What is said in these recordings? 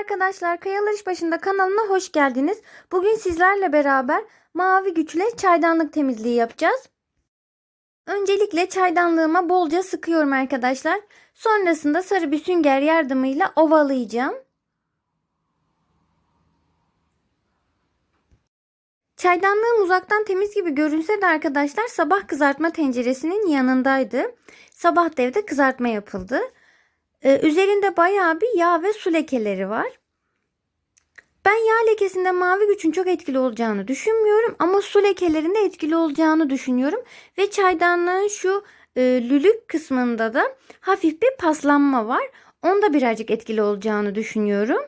arkadaşlar, Kayalar Başında kanalına hoş geldiniz. Bugün sizlerle beraber mavi güçle çaydanlık temizliği yapacağız. Öncelikle çaydanlığıma bolca sıkıyorum arkadaşlar. Sonrasında sarı bir sünger yardımıyla ovalayacağım. Çaydanlığım uzaktan temiz gibi görünse de arkadaşlar sabah kızartma tenceresinin yanındaydı. Sabah da evde kızartma yapıldı. Ee, üzerinde bayağı bir yağ ve su lekeleri var. Ben yağ lekesinde mavi güçün çok etkili olacağını düşünmüyorum ama su lekelerinde etkili olacağını düşünüyorum. Ve çaydanlığın şu e, lülük kısmında da hafif bir paslanma var. Onda birazcık etkili olacağını düşünüyorum.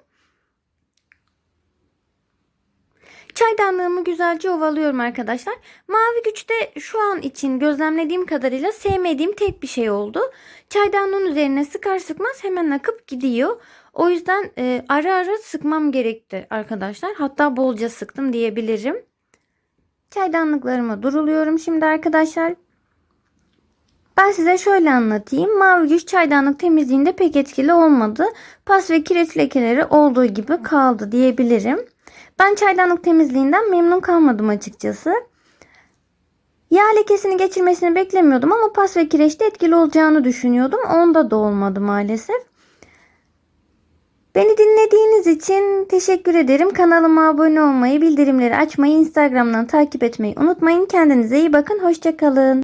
Çaydanlığımı güzelce ovalıyorum arkadaşlar. Mavi güçte şu an için gözlemlediğim kadarıyla sevmediğim tek bir şey oldu. Çaydanlığın üzerine sıkar sıkmaz hemen akıp gidiyor. O yüzden e, ara ara sıkmam gerekti arkadaşlar. Hatta bolca sıktım diyebilirim. Çaydanlıklarıma duruluyorum şimdi arkadaşlar. Ben size şöyle anlatayım. Mavi güç çaydanlık temizliğinde pek etkili olmadı. Pas ve kireç lekeleri olduğu gibi kaldı diyebilirim. Ben çaydanlık temizliğinden memnun kalmadım açıkçası. Yağ lekesini geçirmesini beklemiyordum ama pas ve kireçte etkili olacağını düşünüyordum. Onda da olmadı maalesef. Beni dinlediğiniz için teşekkür ederim. Kanalıma abone olmayı, bildirimleri açmayı, Instagram'dan takip etmeyi unutmayın. Kendinize iyi bakın. Hoşçakalın.